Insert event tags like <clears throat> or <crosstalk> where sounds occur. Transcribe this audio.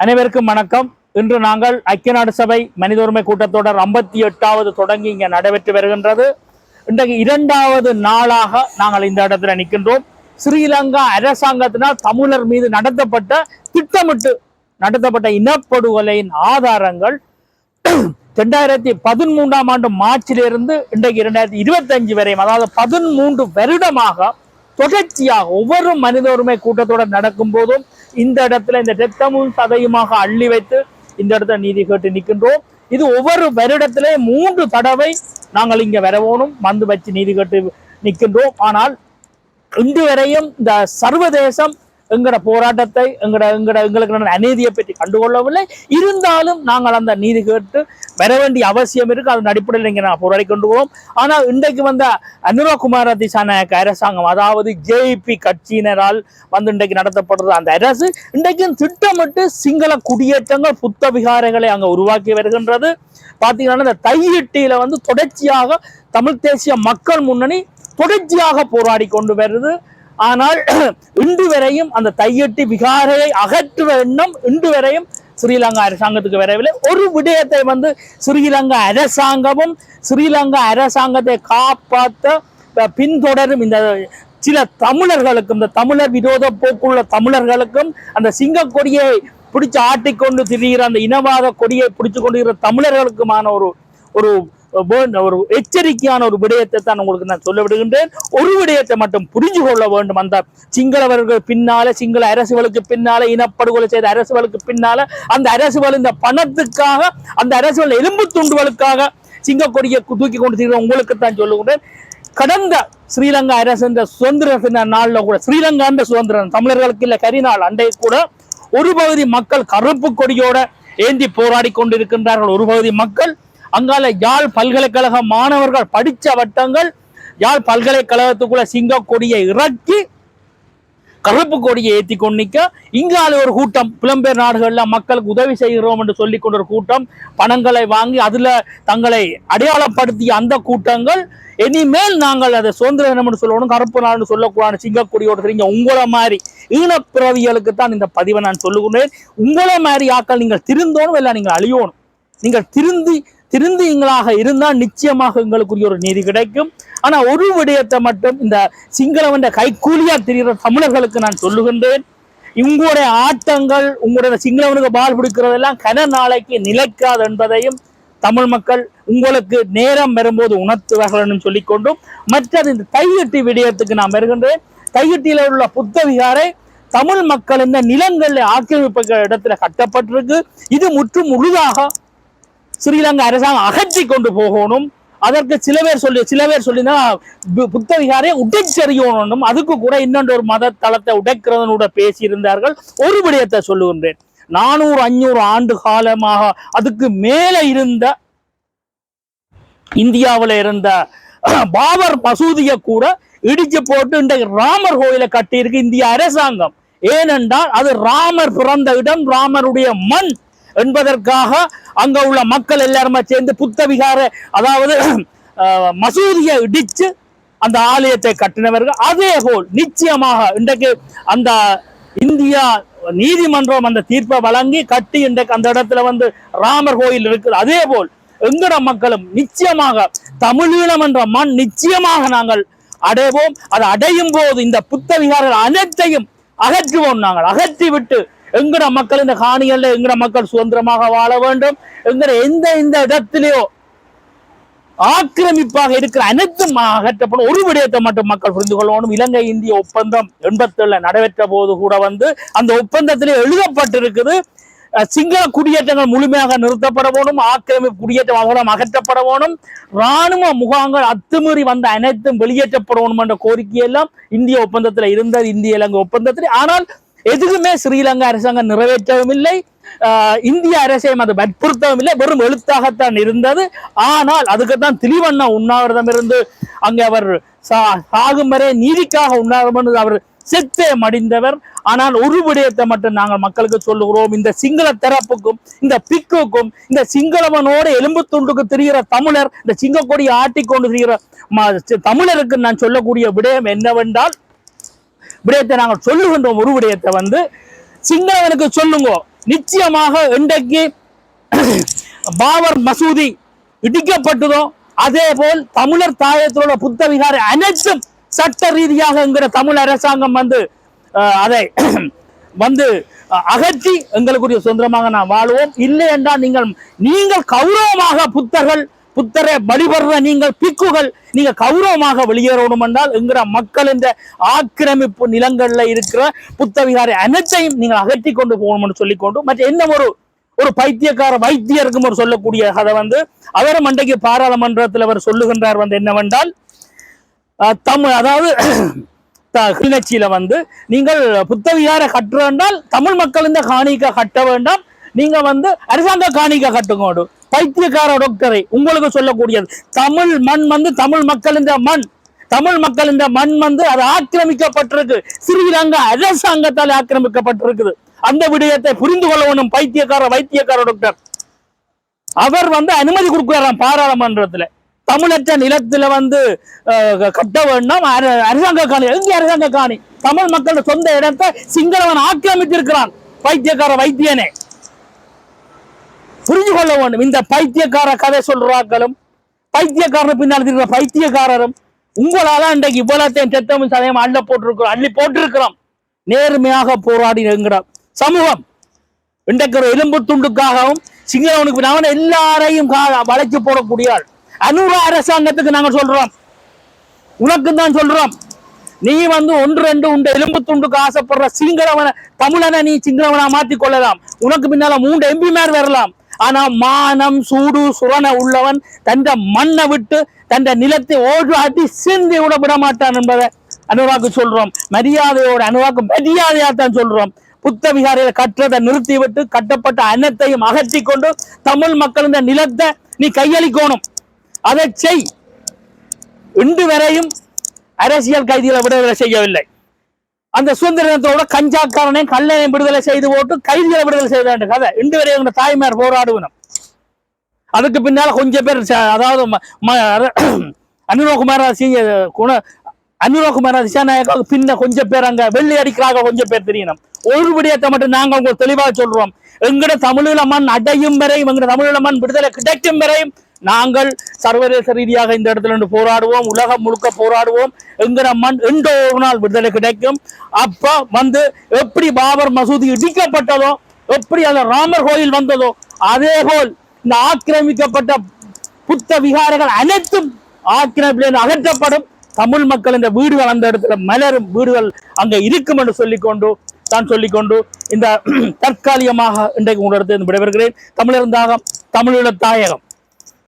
அனைவருக்கும் வணக்கம். இன்று நாங்கள் ஐக்கிய நாடு சபை மனித உரிமை கூட்டத்தொடர் ஐம்பத்தி எட்டாவது தொடங்கி இங்கே நடைபெற்று வருகின்றது. இன்றைக்கு இரண்டாவது நாளாக நாங்கள் இந்த இடத்துல நிற்கின்றோம். ஸ்ரீலங்கா அரசாங்கத்தினால் தமிழர் மீது நடத்தப்பட்ட திட்டமிட்டு நடத்தப்பட்ட இனப்படுகொலையின் ஆதாரங்கள் ரெண்டாயிரத்தி பதிமூன்றாம் ஆண்டு மார்ச்சிலிருந்து இன்றைக்கு இரண்டாயிரத்தி இருபத்தஞ்சு வரையும் அதாவது பதிமூன்று வருடமாக தொடர்ச்சியாக ஒவ்வொரு மனித உரிமை நடக்கும் போதும் இந்த இடத்துல இந்த ரத்தமும் சதையுமாக அள்ளி வைத்து இந்த இடத்துல நீதி கேட்டு நிற்கின்றோம். இது ஒவ்வொரு வருடத்திலே மூன்று தடவை நாங்கள் இங்க வரவோனும் வந்து வச்சு நீதி கேட்டு நிற்கின்றோம். ஆனால் இன்று வரையும் இந்த சர்வதேசம் எங்கட போராட்டத்தை எங்கட எங்கட எங்களுக்கு நடந்த அநீதியை பற்றி கண்டுகொள்ளவில்லை. இருந்தாலும் நாங்கள் அந்த நீதி கேட்டு வர வேண்டிய அவசியம் இருக்கு. அதன் அடிப்படையில் இங்கே நான் போராடி கொண்டுவோம் ஆனால் இன்றைக்கு வந்த அனுரகுமார திசாநாயக்க அரசாங்கம் அதாவது ஜேபி கட்சியினரால் வந்து இன்றைக்கு நடத்தப்படுறது அந்த அரசு இன்றைக்கும் திட்டமிட்டு சிங்கள குடியேற்றங்கள் புத்த விகாரங்களை அங்கே உருவாக்கி வருகின்றது. பார்த்தீங்கன்னா இந்த தையிட்டியில வந்து தொடர்ச்சியாக தமிழ் தேசிய மக்கள் முன்னணி தொடர்ச்சியாக போராடி கொண்டு வருது. ஆனால் <clears throat> இன்று வரையும் அந்த தையட்டி விகாரையை அகற்றுவ எண்ணம் இன்று வரையும் ஸ்ரீலங்கா அரசாங்கத்துக்கு வரவில்லை. ஒரு விடயத்தை வந்து ஸ்ரீலங்கா அரசாங்கமும் ஸ்ரீலங்கா அரசாங்கத்தை காப்பாற்ற பின்தொடரும் இந்த சில தமிழர்களுக்கும் இந்த தமிழர் விரோத போக்குள்ள தமிழர்களுக்கும் அந்த சிங்க கொடியை பிடிச்சு ஆட்டிக்கொண்டு திரிகிற அந்த இனவாத கொடியை பிடிச்சு கொண்டிருக்கிற தமிழர்களுக்குமான ஒரு ஒரு ஒரு எச்சரிக்கையான ஒரு விடயத்தை தான் உங்களுக்கு நான் சொல்ல விடுகின்றேன். ஒரு விடயத்தை மட்டும் புரிஞ்சு கொள்ள வேண்டும் அந்த சிங்களவர்கள் பின்னால சிங்கள அரசுகளுக்கு பின்னால இனப்படுகொலை செய்த அரசுகளுக்கு பின்னால அந்த அரசுகள் இந்த பணத்துக்காக அந்த அரசுகள் எலும்பு துண்டுகளுக்காக சிங்கக்கொடியை தூக்கி கொண்டு செய்கிற உங்களுக்கு தான் சொல்லுகின்றேன். கடந்த ஸ்ரீலங்கா அரசு இந்த சுதந்திர தின நாள்ல கூட ஸ்ரீலங்கான்ற சுதந்திரம் தமிழர்களுக்கு இல்லை கரிநாள் அண்டை கூட ஒரு பகுதி மக்கள் கருப்பு கொடியோட ஏந்தி போராடி கொண்டிருக்கின்றார்கள். ஒரு பகுதி மக்கள் அங்கால யாழ் பல்கலைக்கழக மாணவர்கள் படித்த வட்டங்கள் யாழ் பல்கலைக்கழகத்துக்குள்ள சிங்க கொடியை இறக்கி கருப்பு கொடியை ஏற்றி கொண்டிக்க இங்கால ஒரு கூட்டம் புலம்பெயர் நாடுகளில் மக்களுக்கு உதவி செய்கிறோம் என்று சொல்லி கொண்ட ஒரு கூட்டம் பணங்களை வாங்கி அதில் தங்களை அடையாளப்படுத்திய அந்த கூட்டங்கள் இனிமேல் நாங்கள் அதை சுதந்திர தினம் என்று சொல்லணும் கருப்பு நாடுன்னு சொல்லக்கூடாது சிங்கக்கொடியோட தெரிஞ்ச உங்களை மாதிரி ஈனப்பிறவிகளுக்கு தான் இந்த பதிவை நான் சொல்லுகிறேன். உங்களை மாதிரி ஆக்கள் நீங்கள் திருந்தோணும் இல்லை நீங்கள் அழியோணும். நீங்கள் திருந்தி திருந்தியங்களாக இருந்தால் நிச்சயமாக எங்களுக்குரிய ஒரு நீதி கிடைக்கும். ஆனா ஒரு விடயத்தை மட்டும் இந்த சிங்களவன் கைக்கூலியா தெரிகிற தமிழர்களுக்கு நான் சொல்லுகின்றேன். உங்களுடைய ஆட்டங்கள் உங்களுடைய சிங்களவனுக்கு பால் பிடிக்கிறதெல்லாம் கன நாளைக்கு நிலைக்காது என்பதையும் தமிழ் மக்கள் உங்களுக்கு நேரம் வரும்போது உணர்த்துவார்கள் சொல்லிக்கொண்டும் மற்றது இந்த தையட்டி விடயத்துக்கு நான் வருகின்றேன். தையட்டியில உள்ள புத்தவிகாரை தமிழ் மக்கள் இந்த நிலங்களில் ஆக்கிரமிப்புகள் இடத்துல கட்டப்பட்டிருக்கு. இது முற்றும் முழுதாக ஸ்ரீலங்கா அரசாங்கம் அகற்றி கொண்டு போகணும். அதற்கு சில பேர் சொல்லி சில பேர் சொல்லினா புத்தவிகாரை உடைச்செறியணும் அதுக்கு கூட இன்னொன்று ஒரு மத தளத்தை உடைக்கிறதனோட பேசியிருந்தார்கள். ஒரு விடயத்தை சொல்லுகின்றேன். நானூறு அஞ்சூறு ஆண்டு காலமாக அதுக்கு மேல இருந்த இந்தியாவில் இருந்த பாபர் மசூதியை கூட இடிச்சு போட்டு இன்றைக்கு ராமர் கோயிலை கட்டியிருக்கு இந்திய அரசாங்கம். ஏனென்றால் அது ராமர் பிறந்த இடம் ராமருடைய மண். என்பதற்காக அங்க உள்ள மக்கள் எல்லாருமே சேர்ந்து புத்தவிகார அதாவது <clears throat> மசூதியை இடிச்சு அந்த ஆலயத்தை கட்டினவர்கள். அதே போல் நிச்சயமாக இன்றைக்கு அந்த இந்தியா நீதிமன்றம் அந்த தீர்ப்பை வழங்கி கட்டி இன்றைக்கு அந்த இடத்துல வந்து ராமர் கோயில் இருக்குது. அதே போல் எங்கட மக்களும் நிச்சயமாக தமிழீழம் என்ற மண் நிச்சயமாக நாங்கள் அடைவோம். அதை அடையும் போது இந்த புத்தவிகாரங்கள் அனைத்தையும் அகற்றுவோம் நாங்கள். அகற்றி விட்டு எங்கட மக்கள் இந்த காணிகள்ல எங்கட மக்கள் சுதந்திரமாக வாழ வேண்டும் எங்கட எந்த இந்த இடத்திலேயோ ஆக்கிரமிப்பாக இருக்கிற அனைத்தும் அகற்றப்படும். ஒரு விடயத்தை மட்டும் மக்கள் புரிந்து கொள்ளணும். இலங்கை இந்திய ஒப்பந்தம் எண்பத்துல நடைபெற்ற போது கூட வந்து அந்த ஒப்பந்தத்திலே எழுதப்பட்டிருக்குது. சிங்கள குடியேற்றங்கள் முழுமையாக நிறுத்தப்பட வேணும். ஆக்கிரமிப்பு குடியேற்றம் அவலம் அகற்றப்பட வேணும். ராணுவ முகாங்கள் அத்துமீறி வந்த அனைத்தும் வெளியேற்றப்பட வேணும் என்ற கோரிக்கையெல்லாம் இந்திய ஒப்பந்தத்தில் இருந்தது. இந்திய இலங்கை ஒப்பந்தத்தில். ஆனால் எதுவுமே ஸ்ரீலங்கா அரசாங்கம் நிறைவேற்றவும் இல்லை இந்திய அரசையும் அது வற்புறுத்தவும் இல்லை வெறும் எழுத்தாகத்தான் இருந்தது. ஆனால் அதுக்குத்தான் திரிவண்ணா உண்ணாவிரதம் இருந்து அங்கே அவர் சா- சாகும் வரை நீதிக்காக உண்ணாவிரதம் அவர் செத்தே மடிந்தவர். ஆனால் ஒரு விடயத்தை மட்டும் நாங்கள் மக்களுக்கு சொல்லுகிறோம். இந்த சிங்கள தரப்புக்கும் இந்த பிக்குக்கும் இந்த சிங்களவனோட எலும்பு துண்டுக்கு திரிகிற தமிழர் இந்த சிங்கக்கொடி ஆட்டிக்கொண்டு திரிகிற ம- தமிழருக்கு நான் சொல்லக்கூடிய விடயம் என்னவென்றால் விடயத்தை நாங்கள் சொல்லுகின்றோம். ஒரு விடயத்தை வந்து சிங்களவனுக்கு சொல்லுங்க. நிச்சயமாக இன்றைக்கு <clears throat> பாபர் மசூதி இடிக்கப்பட்டதோ அதே போல் தமிழர் தாயத்திலுள்ள புத்த விகாரை அனைத்தும் சட்ட ரீதியாக என்கிற தமிழ் அரசாங்கம் வந்து அஹ், அதை <clears throat> வந்து அகற்றி எங்களுக்குரிய சுதந்திரமாக நாம் வாழுவோம். இல்லை என்றால் நீங்கள் நீங்கள் கௌரவமாக புத்தர்கள் புத்தரை வழிபடுற நீங்கள் பிக்குகள். நீங்க கௌரவமாக வெளியேறணும் என்றால் என்கிற மக்கள் இந்த ஆக்கிரமிப்பு நிலங்கள்ல இருக்கிற புத்த விகாரை அனைத்தையும் நீங்கள் அகற்றி கொண்டு போகணும்னு சொல்லிக்கொண்டு மற்ற என்ன ஒரு ஒரு பைத்தியக்கார வைத்தியருக்கும் ஒரு சொல்லக்கூடிய கதை வந்து அவர் மண்டைக்கு பாராளுமன்றத்தில் அவர் சொல்லுகின்றார் வந்து என்னவென்றால் தமிழ் அதாவது த- கிளிநொச்சியில வந்து நீங்கள் புத்தவிகார கட்ட வேண்டால் தமிழ் மக்கள் இந்த காணிக்க கட்ட வேண்டாம் நீங்க வந்து அரசாங்க காணிக்க கட்டுங்க பைத்தியக்கார டாக்டரை உங்களுக்கு சொல்லக்கூடியது. தமிழ் மண் வந்து தமிழ் மக்கள் இந்த மண். தமிழ் மக்கள் இந்த மண் வந்து அது ஆக்கிரமிக்கப்பட்டிருக்கு. ஸ்ரீலங்கா அரசாங்கத்தால் ஆக்கிரமிக்கப்பட்டிருக்குது. அந்த விடயத்தை புரிந்து கொள்ள வேண்டும் பைத்தியக்கார வைத்தியக்கார டாக்டர் அவர் வந்து அனுமதி கொடுக்கிறாராம் பாராளுமன்றத்துல. தமிழற்ற நிலத்துல வந்து கட்ட வேண்டாம். அர- அரசாங்க காணி எங்க அரசாங்க காணி. தமிழ் மக்களோட சொந்த இடத்தை சிங்களவன் ஆக்கிரமித்திருக்கிறான். வைத்தியக்கார வைத்தியனே. புரிஞ்சு கொள்ள வேண்டும் இந்த பைத்தியக்கார கதை சொல்றாக்களும் பைத்தியக்காரன் பின்னால் இருக்கிற பைத்தியக்காரரும் உங்களால இன்றைக்கு இவ்வளத்தையும் செத்தமும் சதயம் அள்ள போட்டிருக்கிறோம் அள்ளி போட்டிருக்கிறோம். நேர்மையாக போராடி என்கிற சமூகம். இன்றைக்கு ஒரு எலும்பு துண்டுக்காகவும் சிங்களவனுக்கு நாங்கள் எல்லாரையும் கா- வளைச்சு போடக்கூடிய ஆள். அனுரா அரசாங்கத்துக்கு நாங்க சொல்றோம். உனக்கு தான் சொல்றோம். நீ வந்து ஒன்று ரெண்டு உண்டு எலும்பு துண்டுக்கு ஆசைப்படுற சிங்களவனை தமிழனை நீ சிங்களவனா மாத்தி கொள்ளலாம். உனக்கு பின்னால மூன்று எம்பிமார் வரலாம். ஆனா மானம் சூடு சுரண உள்ளவன் தந்த மண்ணை விட்டு தந்த நிலத்தை ஓடுவாட்டி சிந்தி விட விட மாட்டான் என்பதை அனுராக்கு சொல்றோம். மரியாதையோட அனுராக்கு மரியாதையா தான் சொல்றோம். புத்த விகாரியில கற்றதை நிறுத்திவிட்டு கட்டப்பட்ட அன்னத்தையும் அகற்றி கொண்டு தமிழ் மக்கள் இந்த நிலத்தை நீ கையளிக்கணும். அதை செய். இன்று வரையும் அரசியல் கைதிகளை விடுதலை செய்யவில்லை. அந்த சுதந்திரத்தோட கஞ்சாக்காரனை கல்லணையும் விடுதலை செய்து போட்டு கைதிகளை விடுதலை செய்த வேண்டிய கதை. இன்று வரை எங்க தாய்மார் போராடுவனும். அதுக்கு பின்னால கொஞ்சம் பேர் அதாவது ம- ம- <clears throat> குண அனுரகுமார திசாநாயக்காவுக்கு பின்ன கொஞ்சம் பேர் அங்க வெள்ளி அடிக்கிறாங்க கொஞ்சம் பேர் தெரியணும். ஒரு விடயத்தை மட்டும் நாங்க உங்களுக்கு தெளிவாக சொல்றோம். எங்கட தமிழீழ மண் அடையும் வரையும் எங்கட தமிழீழ மண் விடுதலை கிடைக்கும் வரையும் நாங்கள் சர்வதேச ரீதியாக இந்த இடத்துல இருந்து போராடுவோம் உலகம் முழுக்க போராடுவோம் எங்கிற மண் எந்த ஒரு நாள் விடுதலை கிடைக்கும். அப்ப வந்து எப்படி பாபர் மசூதி இடிக்கப்பட்டதோ எப்படி அந்த ராமர் கோயில் வந்ததோ அதே போல் இந்த ஆக்கிரமிக்கப்பட்ட புத்த விகாரங்கள் அனைத்தும் ஆக்கிரமிப்பிலிருந்து அகற்றப்படும். தமிழ் மக்கள் இந்த வீடுகள் அந்த இடத்துல மலரும். வீடுகள் அங்கே இருக்கும் என்று சொல்லிக்கொண்டு தான் சொல்லிக்கொண்டு இந்த தற்காலிகமாக இன்றைக்கு உங்களிடத்தில் விடைபெறுகிறேன். தமிழர் தாகம் தமிழீழ தாயகம்.